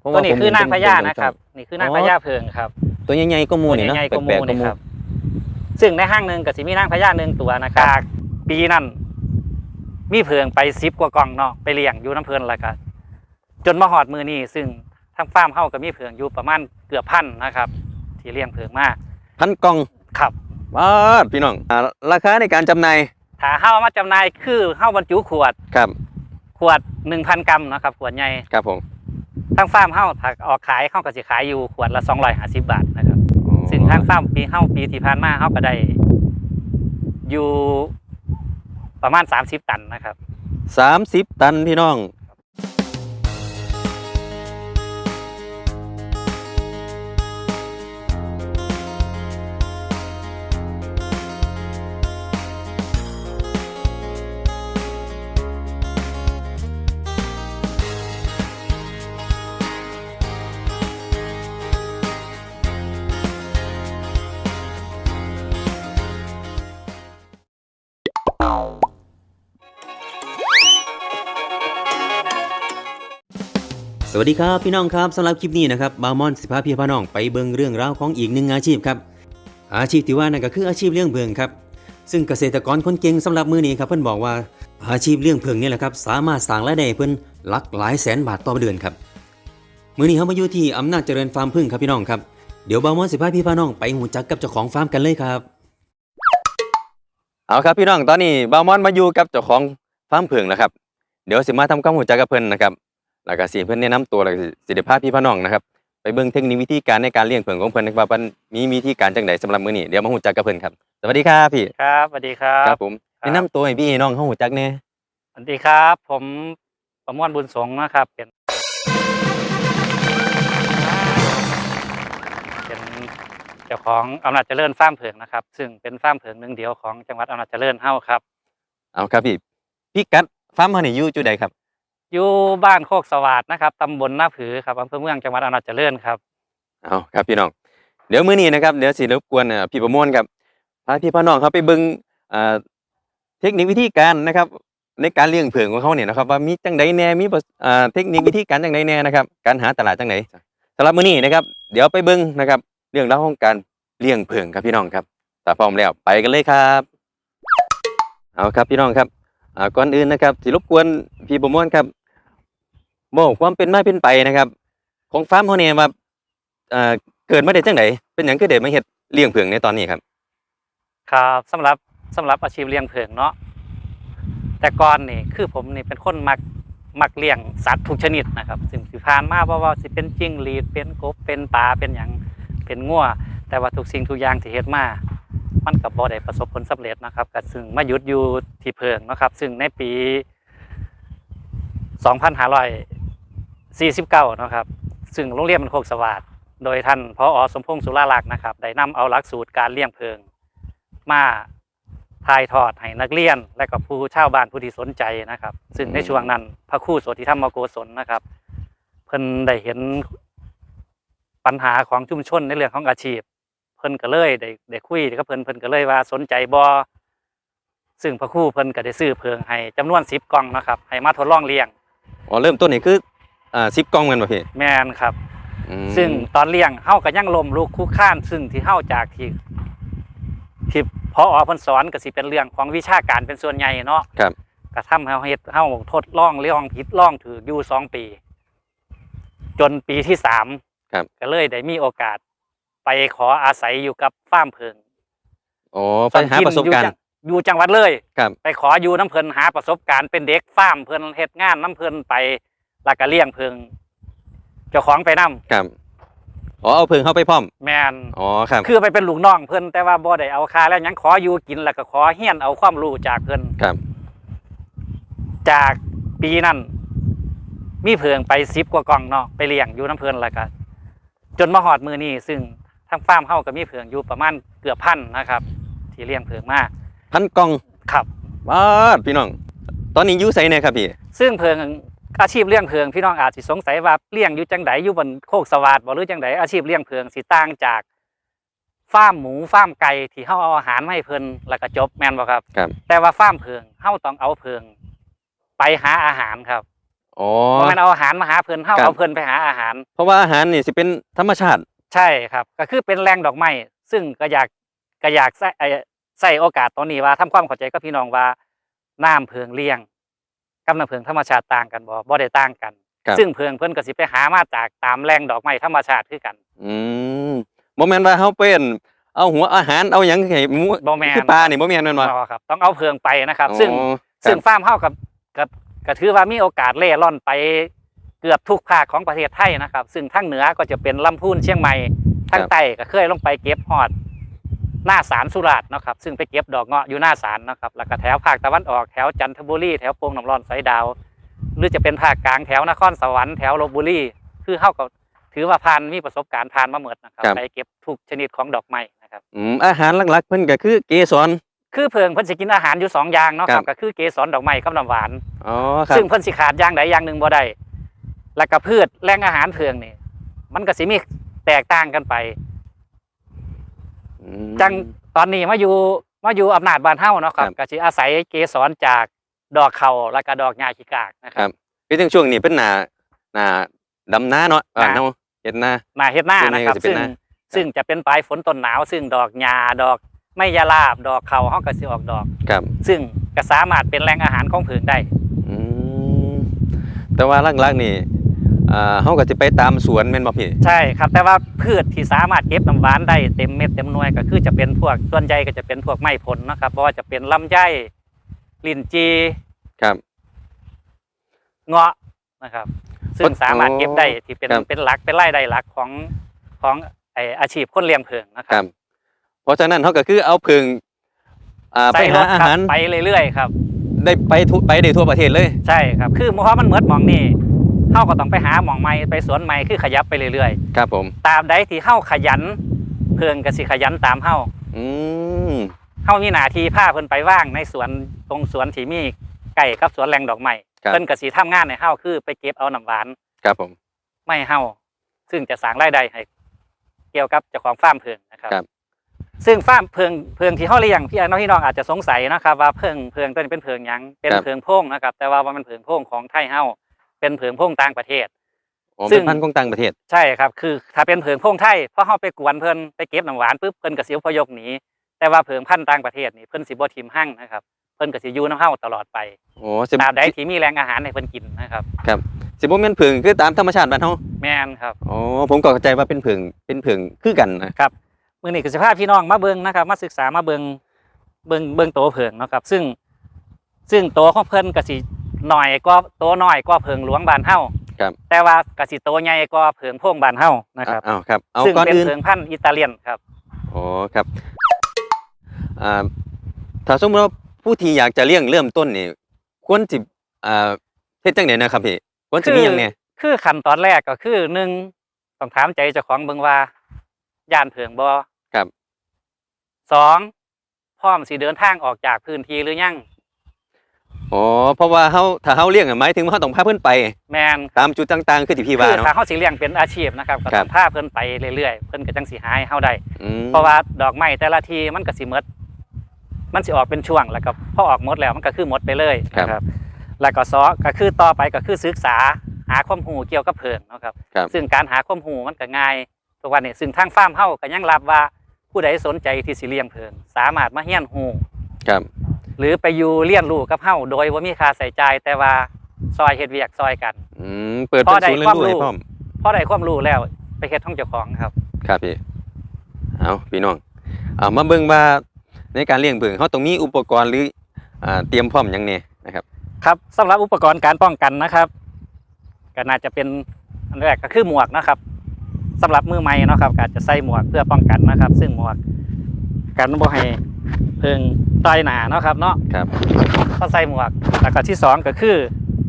เพราะตัวว่านี้ผมคือนางพญาเห็นะครับ นี่คือนางอ๋อพญาเพิงครับตัวใหญ่ๆก็หมูนี่ตัวเนาะใหญ่ๆกว่าหแปลมูกๆก็นี่หมูครับ ซึ่งในห้างหนึ่งก็สิมีนางพญาหนึ่งตัวนะครับ ปีนั้นมีเพิงไปซิบกว่ากล่องเนาะไปเลี้ยงอยู่น้ำเพลินแล้วก็จนมาหอดมือนี่ซึ่งทางฟาร์มเฮาก็มีเพิงอยู่ประมาณเกือบพันนะครับ ที่เลี้ยงเพิงมากพันกล่องครับบาดพี่น้องอ่าราคาในการจำหน่ายถ้าเฮาเอามาจำหน่ายคือเฮาบรรจุขวดครับ ขวด 1,000 กรัมนะครับขวดใหญ่ ครับผม ทางฟาร์มเฮาถ้าออกขายเฮาก็สิขายอยู่ขวดละ250บาทนะครับอ๋อซึ่งทางฟาร์มปีเฮาปีที่ผ่านมาเฮาก็ได้ อยู่ประมาณ30ตันนะครับ สามสิบตันพี่น้อง วัสดีครับพี่น้องครับสำหรับคลิปนี้นะครับบามอนสิพาพี่พาน้องไปเบิ่งเรื่องราวของอีกหนึ่งอาชีพครับอาชีพที่ว่านั่นก็คืออาชีพเลี้ยงเพิงครับซึ่งเกษตรกรคนเก่งสำหรับมือนี้ครับเพิ่นบอกว่าอาชีพเลี้ยงเพิงนี่แหละครับสามารถสร้างรายได้เพิ่นหลักหลายแสนบาทต่อเดือนครับมือนี้เฮามาอยู่ที่อำนาจเจริญฟาร์มพึ่งครับพี่น้องครับเดี๋ยวบามอนสิพาพี่พาน้องไปหูจักกับเจ้าของฟาร์มกันเลยครับเอาครับพี่น้องตอนนี้บามอนมาอยู่กับเจ้าของฟาร์มเพิงแล้วครับเดี๋ยวสิมาทำความรู้จักกับเพิ่นนะครับ แล้วก็สิเพิ่นแนะนำตัวแล้วก็สิได้พาพี่พี่น้องนะครับไปเบิ่งเทคนิควิธีการในการเลี้ยงเพิงของเพิ่นนะครับว่าเพิ่นมีวิธีการจังไดสำหรับมื้อนี้เดี๋ยวมาฮู้จักกับเพิ่นครับสวัสดีครับพี่ครับสวัสดีครัครับบผมครับแนะนำตัวให้พี่น้องเฮาฮู้จักแหน่สวัสดีครับ ผมประมวลบุญสงฆ์นะครับเป็นเป็นเจ้าของอำนาจเจริญฟาร์มเผือกนะครับ ซึ่งเป็นฟาร์มเผือกหนึ่งเดียวของจังหวัดอำนาจเจริญเฮาครับเอาครับพี่พี่กัดฟาร์มเฮานี่อยู่จุดใดครับ อยู่บ้านโคกสวัสดนะครับตำบลหน้าผือครับอำเภอเมืองจังหวัดอำนาจเจริญครับเอาครับพี่น้อง เดี๋ยวมื้อนี้นะครับเดี๋ยวสิรบกวนเอ่อพี่ประมวลครับพาพี่พี่น้องครับไปเบิ่งอ่าเทคนิควิธีการนะครับ ในการเลี้ยงเพิงของเขาเนี่ยนะครับ ว่ามีจังไดแหน่มีประอ่าเทคนิควิธีการจังไดแหน่นะครับ การหาตลาดจังไดสำหรับมื้อนี้นะครับ เดี๋ยวไปเบิ่งนะครับ เรื่องราวของการเลี้ยงเพิงครับพี่น้องครับถ้าพร้อมแล้วไปกันเลยครับเอาครับพี่น้องครับอ่าก่อนอื่นนะครับสิรบกวนพี่ประมวลครับ บอกความเป็นมาเป็นไปนะครับ ของฟาร์มเขาเนี่ยว่าเกิดมาได้จังไหนเป็นอย่างคือเด็มาเห็ดเลี้ยงเผืองในตอนนี้ครับ ครับสำหรับสำหรับอาชีพเลี้ยงเผืองเนาะแต่ก่อนนี่คือผมนี่เป็นคนมักมักเลี้ยงสัตว์ทุกชนิดนะครับสิ่งที่ผ่านมาเพาะว่าสิเป็นจิ้งหรีดเป็นกบเป็นปลาเป็นอย่างเป็นงัวแต่ว่าทุกสิ่งทุกอย่างที่เห็ดมามันกับบ่อได้ประสบผลสำเร็จนะครับกับซึ่งมาหยุดอยู่ที่เพิงนะครับ ซึ่งในปี 2,500 49นะครับ ซึ่งโรงเรียนมันโคกสวัสดโดยท่านพออสมพงศ์สุราลักษ์นะครับ ได้นำเอาหลักสูตรการเลี้ยงเพลิง มาถ่ายทอดให้นักเรียน และกับผู้เช่าบ้านผู้ที่สนใจนะครับ ซึ่งในช่วงนั้นพระคู่โสติธรรมโกศลนนะครับ เพิ่นได้เห็นปัญหาของชุมชนในเรื่องของอาชีพ เพิ่นก็เลยได้ได้คุยกับเพิ่นเพิ่นก็เลยว่าสนใจบ่ซึ่งพระคู่เพิ่นก็ได้ซื้อเพลิงให้จำนวน10กล่องนะครับ ให้มาทดลองเลี้ยงอ๋อเริ่มต้นนี่คือ อ่า10กล่องแม่นบ่พี่แม่นครับ อืมซึ่งตอนเลี้ยงเฮาก็ยังลมลุกคุกค้าน ซึ่งที่เฮาจากที่ที่พอเพิ่นสอนก็สิเป็นเรื่องของวิชาการเป็นส่วนใหญ่เนาะครับก็ทำให้เฮาเฮ็ดเฮาทดลองเลี้ยงผิดลองถืออยู่สองปี จนปีที่สามครับ ก็เลยได้มีโอกาส ไปขออาศัยอยู่กับฟาร์มเพิงอ๋อไปหาประสบการณ์ อยู่จังหวัดเลย ครับ ไปขออยู่น้ำเพิ่นหาประสบการณ์เป็นเด็กฟาร์มเพิ่นเฮ็ดงานน้ำเพิ่นไป แล้วก็เลี้ยงเพิงเจ้าของไปนํครับอ๋อเอาเพิงเข้าไปพร้อมแมนอ๋อครับคือไปเป็นลูกน้องเพิ่นแต่ว่าบ่ได้เอาค่าแล้วหยังขออยู่กินแล้วก็ขอเฮียนเอาความรู้จากเพิ่นครับ จากปีนั้นมีเพิงไป10กว่ากล่องเนาะไปเลี้ยงอยู่น้ำเพิ่นแล้วก็จนมาฮอดมือนี้ซึ่งทางฟาร์มเฮาก็มีเพิงอยู่ประมาณเกือบพันนะครับ ที่เลี้ยงเพิงมาพันกล่องครับบาดพี่น้อง ตอนนี้อยู่ไสเนี่ยครับพี่ซึ่งเพิง อาชีพเลี้ยงเพิงพี่น้องอาจสิสงสัยว่าเลี้ยงอยู่จังไดอยู่บนโคกสวัสดบ่หรือจังไดอาชีพเลี้ยงเพิงสิต่างจากฟาร์มหมูฟาร์มไก่ที่เฮาเอาอาหารมาให้เพิ่นแล้วก็จบแม่นบ่ครับ ครับ แต่ว่าฟาร์มเพิงเฮาต้องเอาเพิง ไปหาอาหารครับอ๋อ บ่แม่นเอาอาหารมาหาเพิ่นเฮาครับ เอาเพิ่นไปหาอาหาร เพราะว่าอาหารนี่สิเป็นธรรมชาติ ใช่ครับ ก็คือเป็นแรงดอกไม้ซึ่งก็อยากก็อยากใส่เอ่อใส่โอกาสตอนนี้ว่าทำความเข้าใจกับพี่น้องว่าน้ำเพิงเลี้ยง กับน้ำเพิงธรรมชาติต่างกันบ่บ่ได้ต่างกัน ครับ ซึ่งเพิงเพิ่นก็สิไปหามาจากตามแรงดอกไม้ธรรมชาติคือกันอืมบ่แม่นว่าเฮาเป็นเอาหัวอาหารเอาหยังให้หมูบ่แม่นคือปลานี่บ่แม่นแม่นบ่บ่ครับ ต้องเอาเพิงไปนะครับ ซึ่ง อ๋อซึ่งฟาร์มเฮากับกับก็ถือว่ามีโอกาสเล่ร่อนไปเกือบทุกภาคของประเทศไทยนะครับ ซึ่งทางเหนือก็จะเป็นลำพูนเชียงใหม่ทางใต้ก็เคยลงไปเก็บฮอด หน้าสารสุราษฎร์เนาะครับ ซึ่งไปเก็บดอกเงาะอยู่หน้าสารนะครับแล้วก็แถวภาคตะวันออกแถวจันทบุรีแถวโป่งน้ำร้อนสอยดาว หรือจะเป็นภาคกลางแถวนครสวรรค์แถวลบบุรีคือเฮาก็ถือว่าผ่านมีประสบการณ์ผ่านมาหมดนะครับครับ ไปเก็บทุกชนิดของดอกไม้นะครับอืมอาหารหลักๆเพิ่นก็คือเกสร คือเพิงเพิ่นสิกินอาหารอยู่สองอย่างเนาะคครัรับ บก็คือเกสรดอกไม้กับน้ำหวาน อ๋อครับซึ่งเพิ่นสิขาดอย่างใดอย่างหนึ่งบ่ได้แล้วก็พืชแหล่งอาหารเพิงนี่มันก็สิมีแตกต่างกันไปอืม จังตอนนี้มาอยู่มาอยู่อำนาจบ้านเฮาเนาะครับครับก็สิอาศัยเกสรจากดอกเขาแล้วก็ดอกหญ้าขี้กากนะคครัรับบคือจังช่วงนี้เป็นหน้าหน้าดำนาเนาะอ่าหน้าเนาะเฮ็ดนาหน้าเฮ็ดหน้าส่วนใหญ่นะครับก็สิเป็นซึ่งหน้าซึ่งจะเป็นปลายฝนต้นหนาว ซึ่งดอกหญ้าดอกไม้ยาลาบดอกเขาเฮาก็สิออกดอกครับ ซึ่งก็สามารถเป็นแหล่งอาหารของเพิงได้อืมแต่ว่าหลักๆนี่ อ่าเฮาก็สิไปตามสวนแม่นบ่พี่ใช่ครับ แต่ว่าพืชที่สามารถเก็บน้ำหวานได้เต็มเม็ดเต็มหน่วยก็คือจะเป็นพวกส่วนใหญ่ก็จะเป็นพวกไม้ผลนะครับเพราะว่าจะเป็นลำไยลิ้นจีครับ เงาะนะครับ ซึ่งสามารถเก็บได้ที่เป็นครับ เป็นหลักเป็นรายได้หลักของของไออาชีพคนเลี้ยงเพิงนะคครัรับ บ เพราะฉะนั้นเฮาก็คือเอาพึ่งอ่าไปใส่รหาถอาครับหารไปเรื่อยๆครับ ได้ไปทุไปได้ทั่วประเทศเลย ใช่ครับ คือเพราะมันเหมือนหมองนี่ เฮาก็ต้องไปหาหมองใหม่ไปสวนใหม่คือขยับไปเรื่อยครับผม ๆ ตามใดที่เฮาขยัน เพิงก็สิขยันตามเฮาอืมเฮามีหน้าที่พาเพิ่นไปว่างในสวนตรงสวนที่มีไก่กับสวนแรงดอกไม้ครับเพิ่นก็สิทำงานในเฮาคือไปเก็บเอาน้ำหวานครับผม ไม่เฮาซึ่งจะสร้างรายได้ให้เกี่ยวกับเจ้าของฟาร์มเพิงนะครับ ครับ ซึ่งฟาร์มเพิงเพิงที่เฮาเลี้ยงพี่น้องพี่น้องอาจจะสงสัยนะครับ ว่าเพิงเพิงตัวนี้เป็นเพิงหยังเป็นเพิงโพงนะครับ แต่ว่าว่ามันเพิงโพงของไทยเฮา เป็นเพิงโพงต่างประเทศ อ๋อซึ่เป็นงพันธุ์ของต่างประเทศ ใช่ครับ คือถ้าเป็นเพิงโพงไทยพอเฮาไปกวนเพิ่นไปเก็บน้ำหวานปุ๊บเพิ่นก็สิอพยพหนีแต่ว่าเพิงพันธุ์ต่างประเทศนี่เพิ่นสิบ่ทิ่มหั่งนะครับเพิ่นก็สิอยู่นำเฮาตลอดไปโอ้สิตราบใดที่มีแรงอาหารให้เพิ่นกินนะครับครับสิบ่แม่นผึ่งคือตามธรรมชาติบ้านเฮาแม่นครับ อ๋อผมก็เข้าใจว่าเป็นผึ่งเป็นผึ่งคือกันนะครับมื้อนี้ก็สิพาพี่น้องมาเบิ่งนะครับ มาศึกษามาเบิ่งเบิ่งเบิ่งโตวเพิงเนาะครับ ซึ่งซึ่งโตวของเพิ่นก็สิ หน่อยกว่าโตวน้อยกว่าเพิงหลวงบ้านเฮาครับ แต่ว่าก็สิโตวใหญ่กว่าเพิงโพงบ้านเฮานะครับอ้าวครับเอาซึ่งก่อนเป็นอื่นเพิงพันธุ์อิตาเลียนครับอ๋อครับอ่าถ้าสมมติว่าผู้ที่อยากจะเลี้ยงเริ่มต้นนี่ควรสิอ่าเฮ็ดจังไดนะครับพี่ควรสิมีหยังแหน่คือขั้นตอนแรกก็คือหนึ่งต้องถามใจเจ้าของเบิ่งว่าย่านเพิงบ่ครับสองพร้อมสิเดินทางออกจากพื้นที่หรือยัง อ๋อเพราะว่าเฮาถ้าเฮาเลี้ยงอะหมายถึงว่าเฮาต้องพาเพิ่นไป แม่นตามจุดต่างๆ คือที่พี่ว่าคือเนาะ ถ้าเขาสิเลี้ยงเป็นอาชีพนะครับก็ครัต้อบงพาเพิ่นไปเรื่อยๆ เพิ่นก็จังสิหาให้เฮาได้ อืมเพราะว่าดอกไม้แต่ละทีมันก็สิหมดมันสิออกเป็นช่วงแล้วก็พอออกหมดแล้วมันก็คือหมดไปเลยนะครับ แล้วก็ซอก็คือต่อไปก็คือศึกษาหาความรู้เกี่ยวกับเพิงเนาะครับ ครับ ซึ่งการหาความรู้มันก็ง่ายทุกวันนี้ซึ่งทางฟาร์มเฮาก็ยังรับว่าผู้ใดสนใจที่สิเลี้ยงเพิงสามารถมาเฮียนรู้ครับ หรือไปอยู่เรียนรู้กับเฮาโดยว่ามีค่าใส่จ่ายแต่ว่าซอยเฮ็ดเวียกซอยกันอืมเปิดเป็นศูนย์เรียนรู้ให้พร้อมพอได้ความรู้แล้วไปเฮ็ดของเจ้าของครับ ครับพี่เอาพี่น้องเอามาเบิ่งว่าในการเลี้ยงเบิ่งเขาต้องมีอุปกรณ์หรืออ่าเตรียมพร้อมหยังแหน่นะครับ ครับสำหรับอุปกรณ์การป้องกันนะครับก็น่าจะเป็นอันแรกก็คือหมวกนะครับสำหรับมือใหม่เนาะครับก็อาจจะใส่หมวกเพื่อป้องกันนะครับ ซึ่งหมวกกันบ่ให้ เพิงต่อยหนาเนาะครับเนาะครับก็ใส่หมวกแล้วก็ที่สองก็คือ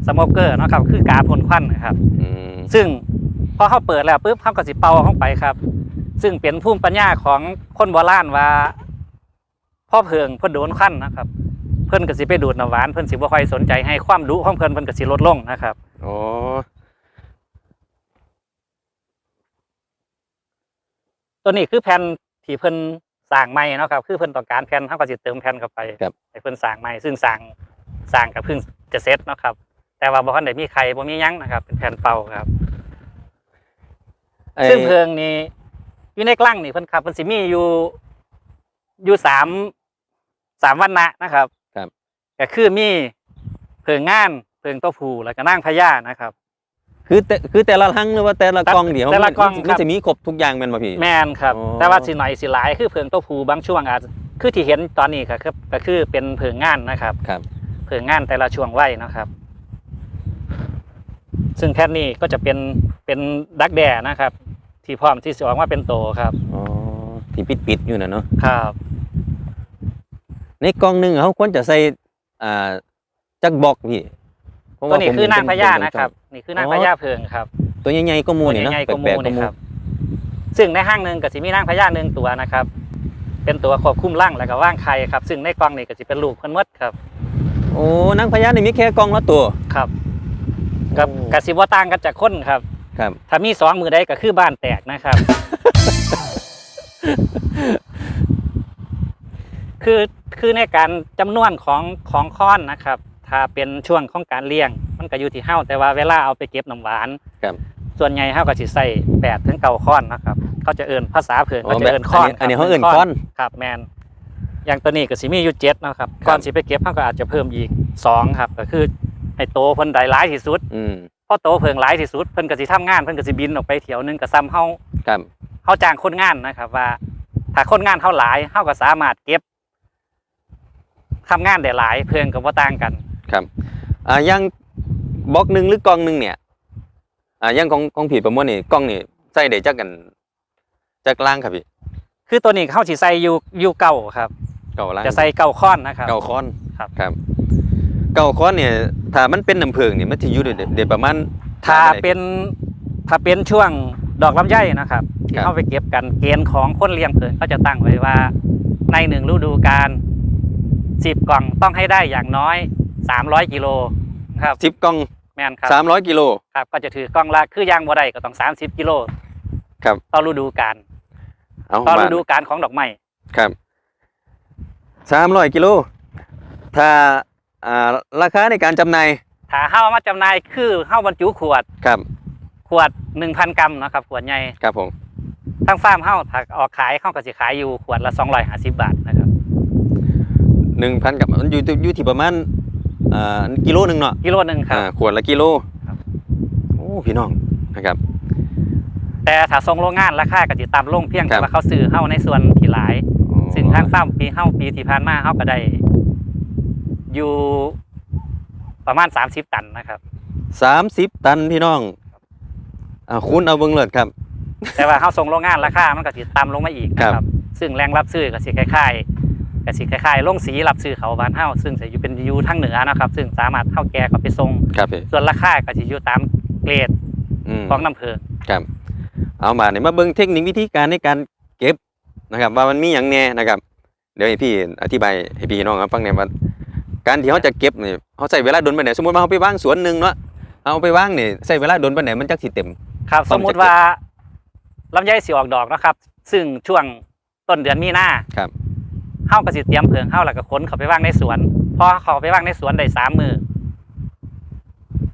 สโมเกอร์เนาะครับคือกาพ่นควันนะครับ อืมซึ่งพอเขาเปิดแล้วปุ๊บเขาก็สิเป่าเข้าไปครับ ซึ่งเป็นภูมิปัญญาของคนโบราณว่า พ่อเพิงเพิ่นโดนขั้นนะครับ เพิ่นก็สิไปดูดน้ำหวานเพิ่นสิบ่ค่อยสนใจให้ความรู้ของเพิ่นเพิ่นก็สิลดลงนะครับอ๋อตัวนี้คือแผ่นที่เพิ่น สร้างใหม่เนาะครับคือเพิ่นต้องการแผ่นเขาก็สิเติมแผ่นเข้าไปครับ ให้เพิ่นสร้างใหม่ซึ่งสร้างสร้างกับเพิ่งจะเสร็จเนาะครับ แต่ว่าบ่ทันได้มีไข่บ่มีหยังนะครับ เป็นแผ่นเป่าครับ ไอ้ซึ่งเพลิงนี้อยู่ในกลั้งนี่เพิ่นครับเพิ่นสิมีอยู่อยู่สามสามวันนะนะครับครับ ก็คือมีเพลิงงานเพลิงตัวผู้แล้วก็นางพญานะครับ คือแต่คือแต่ละครั้งหรือว่าแต่ละกล้องเดี๋ยวแต่ละกล้องมันครับจะมีครบทุกอย่างแม่นบ่พี่ แม่นครับ อ๋อ แต่ว่าสิหน่อยสิหลายคือเพลิงตัวผู้บางช่วงอาจจะคือที่เห็นตอนนี้ก็คือก็คือเป็นเพลิงงานนะครับครับ เพลิงงานแต่ละช่วงไว้นะครับ ซึ่งแท่นนี้ก็จะเป็นเป็นดักแด่นะครับ ที่พร้อมที่จะออกมาเป็นโตครับอ๋อที่ปิดๆอยู่น่ะเนาะ ครับ ในกล้องหนึงเขาควรจะใส่อ่าจักบล็อกพี่ เพราะตัวนี้ผมคือนางพญาเป็นะครับ นี่คือนางอ๋อพญาเพลิงครับตัวใหญ่ๆก็มูตัวนี่เนาะใหญ่ๆก็แปลมูกๆก็นี่มูครับ ซึ่งในห้างหนึ่งก็จะมีนางพญาหนึ่งตัวนะครับ เป็นตัวควบคุมร่างแล้วก็ว่างไข่ครับ ซึ่งในกล่องนี่ก็จะเป็นลูกเพิ่นหมดครับ โอ้นางพญานี่มีแค่กล้องละตัว ครับกับโอ้ กสิบ่ต่างกันจากคนครับ ครับ ถ้ามีสองมือได้ก็คือบ้านแตกนะครับ คือคือในการจำนวนของของค้อนนะครับ ถ้าเป็นช่วงของการเลี้ยง มันก็อยู่ที่เฮ้าแต่ว่าเวลาเอาไปเก็บน้ำหวานครับส่วนใหญ่เฮ้าก็สิใส่แปดถึงเก้าค้อนนะครับ เขาจะเอินภาษาเผินอ๋อเขาจะแบบเอินค้อนอันนี้รับเขาเอิ้นค้อนครับแมนอย่างตัวนี้ก็สิมีอยู่เจ็ดนะครับก่อนสิไปเก็บเฮ้าก็อาจจะเพิ่มอีกสองครับ ก็คือให้โตเพิ่นได้หลายที่สุดอืมพอโตเพิ่งหลายที่สุดเพิ่นก็สิทำงานเพิ่นก็สิบินออกไปเที่ยวหนึงก็ซ้ำเฮาครับเฮาจ้างคนงานนะครับ ว่า ถ้าคนงานเฮาหลายเฮาก็สามารถเก็บทำงานได้หลายเพิ่งก็บ่ต่างกัน ครับอ่าอยังบล็อกหนึ่งหรือกล้องหนึ่งเนี่ยอ่าอยังของของผีประมวลนี่กล้องนี่ใส่ได้จักกันจักล่างครับพี่คือตัวนี้เฮาสิใส่อยู่อยู่เก่าครับเก่าล่างจะใส่เก่าค้อนนะครับเก่าค้อนครับครับเก่าค้อนเนี่ยถ้ามันเป็นน้ำผึ้งเนี่ยมันจะอยู่ได้ได้ได้ประมาณถ้าเป็นถ้าเป็นช่วงดอกลำไยนะครับที่ครับเฮาไปเก็บกันเกณฑ์ของคนเลี้ยงเพิ่นเขาจะตั้งไว้ว่าในหนึ่งฤดูกาล10กล่องต้องให้ได้อย่างน้อย 300กิโลครับสิบกล้องแม่นครับสามร้อยกิโล ครับก็จะถือกล้องละคือยางบ่ได้ก็ต้อง 30กิโลครับ ต่อฤดูกาลเอาต่อฤบ้านดูกาลของดอกไม้ครับสามร้อยกิโล ถ้าอ่าราคาในการจำหน่ายถ้าเฮาเอามาจำหน่ายคือเฮาบรรจุขวดครับขวด 1,000 กรัมนะครับขวดใหญ่ครับผมทางฟาร์มเฮาถ้าออกขายเฮาก็สิขายอยู่ขวดละ250 บาทนะครับหนึ่งพันกับมันอยู่ที่อยู่ที่ประมาณ อ่ากิโลหนึ่งเนาะกิโลหนึงครับ อ่าขวดละกิโลครับ โอ้พี่น้องนะครับ แต่ถ้าส่งโรงงานราคาก็สิต่ำลงเพียงครัแต่บ ว่าเขาซื้อเฮาในส่วนที่หลาย อ๋อซึ่งทางฟาร์มปีเฮาปีที่ผ่านมาเฮาก็ได้อยู่ประมาณ 30 ตันนะครับ สามสิบตันพี่น้องอ่าคุณเอาเบิ้งเลยครับ แต่ว่าเฮาส่งโรงงานราคามันก็สิต่ำลงมาอีกนะคครัรับ บ ซึ่งแรงรับซื้อก็สิคล้ายๆ ก็สิคล้ายๆลงสีรับซื้อเขาบ้านเฮาซึ่งจะอยู่เป็นอยู่ทางเหนือนะครับ ซึ่งสามารถเฮาแก่ก็ไปส่งครับพี่ส่วนราคาก็สิอยู่ตามเกรดอืมของน้ำเพลิงครับเอามาเนี่ยมาเบิ้งเทคนิควิธีการในการเก็บนะครับ ว่ามันมีอย่างแน่นะครับ เดี๋ยวให้พี่อธิบายให้พี่น้องครับฟังหน่อยว่าการที่เขาจะเก็บเนี่ยเขาใช้เวลาโดนไปไหนใดสมมติว่าเขาไปว่างสวนหนึ่งเนาะเอาไปว่างเนี่ยใช้เวลาโดนไปไหนใดมันจักสิเต็ม ครับต้สนมมุติจะเก็บว่าลำไยสิออกดอกนะครับ ซึ่งช่วงต้นเดือนมีนาครับ เฮาก็สิเตรียมเพลิงเฮาแล้วก็ขนเขาไปวางในสวนพอเขาไปวางในสวนได้สามมือ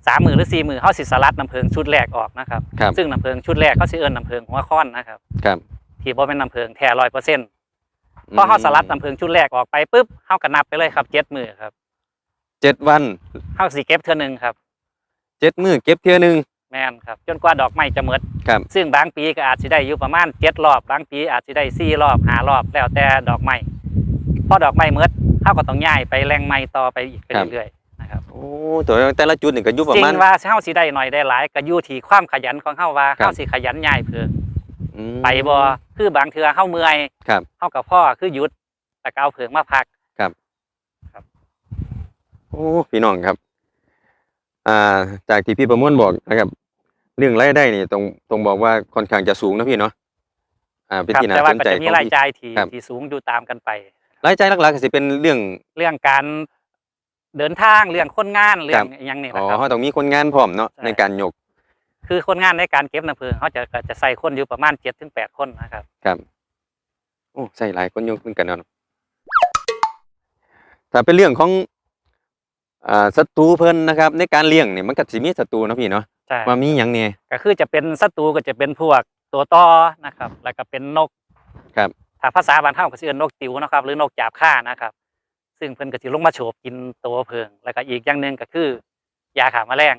สามมือหรือสี่มือเฮาสิสลัดน้ำเพลิงชุดแรกออกนะครับ ครับซึ่งน้ำเพลิงชุดแรกเขาสิเอิ้นน้ำเพลิงหัวค้อนนะครับครับที่บ่เป็นน้ำเพลิงแท้ร้อยเปอร์เซ็นต์พอเฮาสลัดน้ำเพลิงชุดแรกออกไปปุ๊บเฮาก็นับไปเลยครับเจ็ดมือครับเจ็ดวันเฮาสิเก็บเทื่อหนึงครับเจ็ดมือเก็บเทื่อหนึงแม่นครับจนกว่าดอกไม้จะหมดครับซึ่งบางปีก็อาจสิได้อยู่ประมาณเจ็ดรอบบางปีอาจสิได้สี่รอบห้ารอบ แล้วแต่ดอกไม้ พอดอกไม้หมดเฮาก็ต้องย้ายไปแหล่งไม้ต่อไปอีกไปเรื่อยๆนะครับโอ้ตัวแต่ละจุดนี่ก็อยู่ประจริมาณ งว่าเฮาสิได้หน่อยได้หลายก็อยู่ที่ความขยันของเฮาว่าครับ เฮาสิขยันย้ายเพิ่งอืม ไปบ่คือบางเทื่อเฮาเมื่อยครับเฮากับพ่อคือหยุดแต่ก็เอาเพิ่งมาพัก โอ้พี่น้องครับ อ่า จากที่พี่ประมวลบอกนะครับ เรื่องรายได้นี่ต้องต้องบอกว่าค่อนข้างจะสูงนะพี่เนาะอ่าเป็นครับที่น่าแต่สว่านก็ใจจะมีของรายพี่ จ่ายที่ครับ ที่สูงอยู่ตามกันไป รายจ่ายหลักๆก็สิเป็นเรื่องเรื่องการเดินทางเรื่องคนงานเรื่องอหยังนี่อ๋อนะครับเขาต้องมีคนงานพร้อมเนาะใช่ ในการยก คือคนงานในการเก็บน้ำเพลิงเขาจะก็จะใส่คนอยู่ประมาณเจ็ดถึงแปดคนนะครับ ครับโอ้ใส่หลายคนยกขึ้นกันเนาะถ้าเป็นเรื่องของอ่าศัตรูเพิ่นนะครับ ในการเลี้ยงเนี่ยมันก็สิมีศัตรูเนาะพี่เนาะใช่ว่ามีหยังแน่ ก็คือจะเป็นศัตรูก็จะเป็นพวกตัวต่อนะครับ แล้วก็เป็นนกครับ ถ้าภาษาบ้านเฮาก็สิเอิ้นนกติวนะครับ หรือนกจาบข่านะครับ ซึ่งเพิ่นก็สิลงมาโฉบกินตัวเพิง แล้วก็อีกอย่างหนึงก็คือยาฆ่าแมลง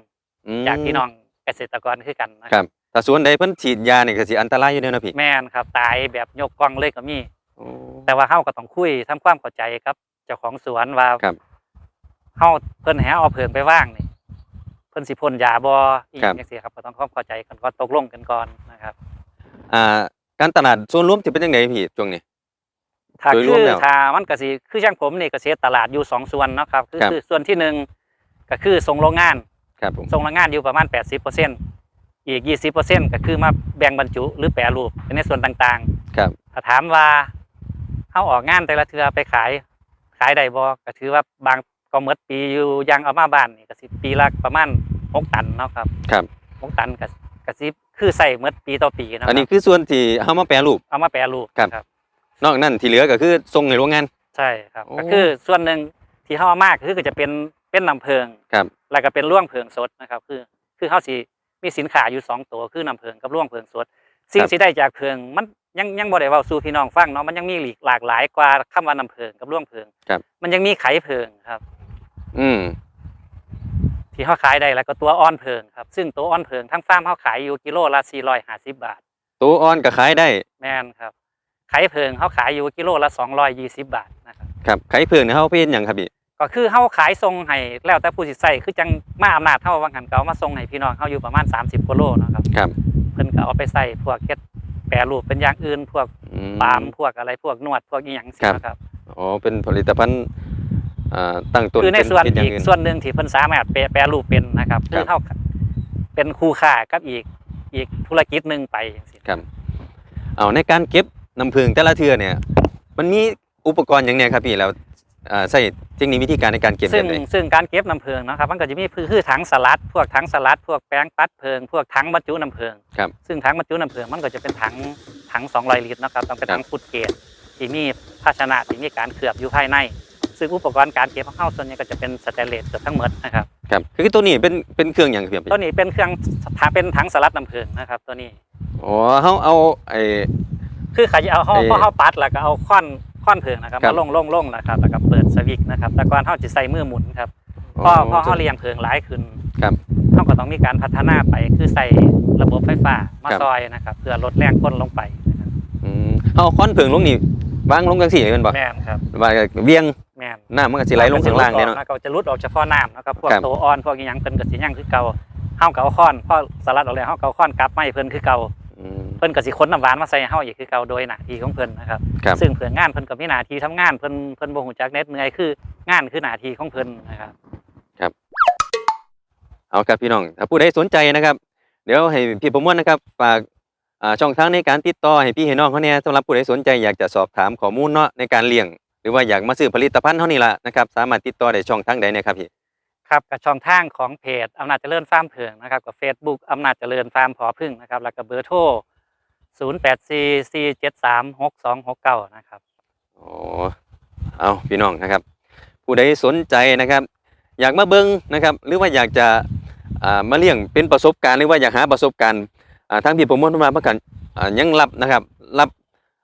อืมจากพี่น้องเกษตรกรคือกันนะคครัรับบถ้าสวนใดเพิ่นฉีดยาเนี่ยก็สิอันตรายอยู่เด้อเนาะพี่แม่นครับ ตายแบบยกกล้องเลยก็มี โอ้ แต่ว่าเฮาก็ต้องคุยทำความเข้าใจครับ เจ้าของสวนว่าครับเฮาเพิ่นให้เอาเพิงไปว่างนี่เพิ่นสิพ่นยาบ่อีกครับ จังซี่ครับก็ต้องความเข้าใจกันก่อนตกลงกันก่อนนะครับ อ่า การตลาดส่วนรวมสิเป็นจังไดพี่ช่วงนี้ ถ้าโดยรคืวมอแล้วถ้ามันก็สิคืออย่างผมนี่ก็เสียตลาดอยู่สองส่วนเนาะครับคือครับ คือส่วนที่หนึ่งก็คือส่งโรงงาน ครับผม ส่งโรงงานอยู่ประมาณ 80%อีก 20%ก็คือมาแบ่งบรรจุหรือแปรรูปเป็นในส่วนต่างครับๆถ้าถามว่าเฮาออกงานแต่ละเทื่อไปขายขายได้บ่ก็ถือว่าบางก็หมดปีอยู่อยังเอามาบ้านนี่ก็สิปีละประมาณ 6 ตันเนาะครับครับ 6 ตันก็ก็สิ คือใส่หมดปีต่อปีเนาะคอัรันนี้คือส่วนที่เฮามาแปรรูปเอามาแปรรูปครับครับนอกนั้นที่เหลือก็คือส่งในโรงงาน ใช่ครับโอ้ก็คือส่วนหนึ่งที่เฮามากคือก็จะเป็นเป็นน้ำเพิงครับ แล้วก็เป็นร่วงเพิงสดนะครับ คือคือเฮาสิมีสินค้าอยู่สองตัวคือน้ำเพิงกับร่วงเพิงสดสิ่งที่ได้จากเพิงมันยังยังบ่ได้เว้าสู่พี่น้องฟังเนาะมันยังมีหลีกหลากหลายกว่าคำว่าน้ำเพิงกับร่วงเพิง ครับ มันยังมีไขเพิงครับ อืม ที่เฮาขายได้แล้วก็ตัวอ่อนเพิงครับ ซึ่งตัวอ่อนเพิงทั้งฟาร์มเฮาขายอยู่กิโลละ450 บาท ตัวอ่อนก็ขายได้ แม่นครับไขเพิงเฮาขายอยู่กิโลละ220 บาทนะครับ ครับไข่เผือกเนี่ยเฮาเอาไปเฮ็ดหยังครับพี่ก็คือเฮาขายทรงให้แล้วแต่ผู้สิใส่คือจังมาอำนาจเฮาว่าหันเก่ามาส่งให้พี่น้องเฮาอยู่ประมาณ 30กิโลเนาะครับ ครับเพิ่นก็เอาไปใส่พวกเฮ็ดแปรรูปเป็นอย่างอื่นพวกอืมปาล์มพวกอะไรพวกนวดพวกอีหยังสิครับ นะครับ อ๋อเป็นผลิตภัณฑ์อ่า ตั้งต้นคือในเป็ส่วนเป็ย่าอีงกอื่นส่วนหนึ่งที่เพิ่นสามารถแปรแปรรูปเป็นนะครับครัคืบอเฮาเป็นคู่ค่ากับอีกอีกธุรกิจหนึงไปจังซี่ครับเอาในการเก็บน้ำผึ้งแต่ละเทื่อเนี่ย มันมีอุปกรณ์อย่างเนี้ยครับพี่แล้วอ่าใช้เทคนิควิธีการในการเก็บซึ่แบงบไหนซึ่งการเก็บน้ำเพิงเนาะครับมันก็จะมีคือคือถังสลัด พวกถังสลัด พวกแป้งปัดเพิง พวกถังบรรจุน้ำเพิงครับซึ่งถังบรรจุน้ำเพิงมันก็จะเป็นถังถัง200ลิตรนะครับต้องเป็นครับถังฟุตเกตที่มีภาชนะที่มีการเคลือบอยู่ภายใน ซึ่งอุปกรณ์การเก็บของเฮาส่วนใหญ่ก็จะเป็นสแตนเลสเกือบทั้งหมดนะครับครับคือตัวนี้เป็นเป็นเครื่องอย่างครับพี่ตัวนี้เป็นเครื่องถังเป็นถังสลัดน้ำเพิงนะครับตัวนี้อ๋อเฮาเอาไอ้คือเขาจะเอาเฮาเอ่อพอเฮาปัดแล้วก็เอาค้อนค้อนเพิงนะครับครับมาลงลงลงนะครับแล้วก็เปิดสวิตช์นะครับแต่ก่อนเฮาจะใส่มือหมุนครับพอพอเฮาเลี้ยงเพิงหลายขึ้นครับเขาก็ต้องมีการพัฒนาไปคือใส่ระบบไฟฟ้ามาครับซอยนะครับเพื่อลดแรงก้นลงไปนะครับอืมเอาค้อนผึ้งลงนี่วางลงจังซี่เลยแม่นบ่แม่นครับว่าเวียง แม่นน้ำมันก็สิไหลลงข้างล่างเนี่ยเนาะ แล้วก็จะรุดออกเฉพาะน้ำนะครับพวกครับ โตอ่อนพวกอหยังเพิ่นก็สิยังคือเก่าเฮาก็เอาค้อนพอสลัดออกแล้วเฮาก็เอาค้อนกลับมาให้เพิ่นคือเก่าอืม เพิ่นก็สิขนน้ำหวานมาใส่ให้เฮาอีกคือเก่าโดยหน้าที่ของเพิ่นนะครับ ครับ ซึ่งเพื่องานเพิ่นก็มีหน้าที่ทำงานเพิ่นเพิ่นบ่ฮู้จักเหน็ดเหนื่อยคืองานคือหน้าที่ของเพิ่นนะครับ เอาครับพี่น้องถ้าผู้ใดสนใจนะครับ เดี๋ยวให้พี่ประมวลนะครับฝากอ่าช่องทางในการติดต่อให้พี่ให้น้องเขาเนี่ยสำหรับผู้ใดสนใจอยากจะสอบถามข้อมูลเนาะในการเลี้ยง หรือว่าอยากมาซื้อผลิตภัณฑ์เท่านี้ละนะครับสามารถติดต่อได้ช่องทางใดเนะครับพี่ครับกับช่องทางของเพจอำนาจเจริญฟาร์มเพิงนะครับกับ Facebook อำนาจเจริญฟาร์มพอพึ่งนะครับแล้วก็เบอร์โทร0844736269นะครับอ๋อเอาพี่น้องนะครับ ผู้ใดสนใจนะครับ อยากมาเบิ้งนะครับ หรือว่าอยากจะอ่ามาเลี้ยงเป็นประสบการณ์หรือว่าอยากหาประสบการณ์อ่าทางพี่ประมวลมาประกันอ่ายังรับนะครับ รับ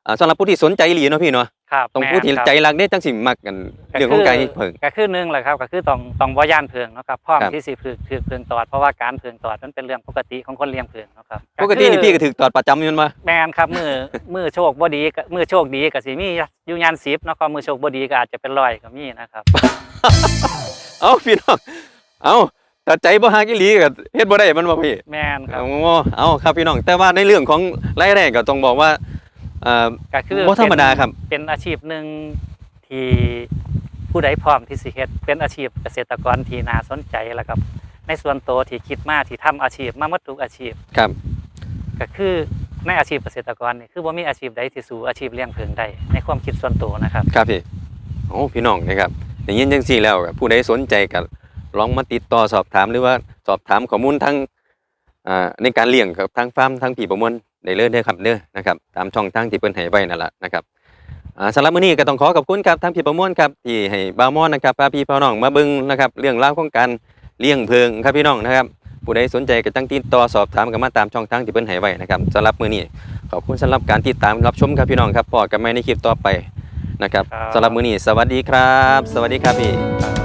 อ่าสำหรับผู้ที่สนใจอีหลีเนาะพี่เนาะครับต้องแม่นผู้ที่ครับใจรักได้จังสิมักกันเรื่องของไก่เพิ่งก็คือหนึงแหละครับก็คือต้องต้องบ่ย่านเพิงเนาะครับพร้อมครับที่สิฝึกถือเพิงตอดเพราะว่าการเพิงตอดมันเป็นเรื่องปกติของคนเลี้ยงเพิงเนาะครับปกตินี่คือพี่ก็ถือตอดประจำอยู่แมันมาแม่นครับมือมือโชคบ่ดีก็มือโชคดีก็สิมีอยู่ยาน10เนาะครับมือโชคบ่ดีก็อาจจะเป็นร้อยก็มีนะครับเอาพี่น้องเอาถ้าใจบ่ฮักอีหลีก็เฮ็ดบ่ได้มันบ่พี่แม่นครับเอาเอาครับพี่น้องแต่ว่าในเรื่องของรายได้ก็ต้องบอกว่า เอ่อก็คือบ่ธรรมดาครับ เป็นอาชีพหนึ่งที่ผู้ใดพร้อมที่สิเฮ็ดเป็นอาชีพเกษตรกรที่น่าสนใจแล้วครับ ในส่วนตัวที่คิดมาที่ทำอาชีพมาหมดทุกอาชีพ ครับ ก็คือในอาชีพเกษตรกรนี่คือบ่มีอาชีพใดที่สู่อาชีพเลี้ยงเพิงได้ในความคิดส่วนตัวนะครับ ครับพี่โอ้พี่น้องนะครับอย่างนี้จังซี่แล้วก็ผู้ใดสนใจก็ลองมาติดต่อสอบถามหรือว่าสอบถามข้อมูลทางอ่าในการเลี้ยงกับทางฟาร์มทางผีประมวล ได้เลยเด้อครับเด้อนะครับตามช่องทางที่เพิ่นให้ไว้นั่นแหละนะครับอ่าสำหรับมื้อนี้ก็ต้องขอขอบคุณครับทางพี่ประมวลครับที่ให้บ่าวมอนนะครับพาพี่พ่อน้องมาเบิ่งนะครับเรื่องราวของการเลี้ยงเพิงครับพี่น้องนะครับผู้ใดสนใจก็ตั้งติดต่อสอบถามกันมาตามช่องทางที่เพิ่นให้ไว้นะครับสำหรับมื้อนี้ขอบคุณสำหรับการติดตามรับชมครับพี่น้องครับพอกันใหม่ในคลิปต่อไปนะครับครับสำหรับมื้อนี้สวัสดีครับ สวัสดีครับพี่ครับ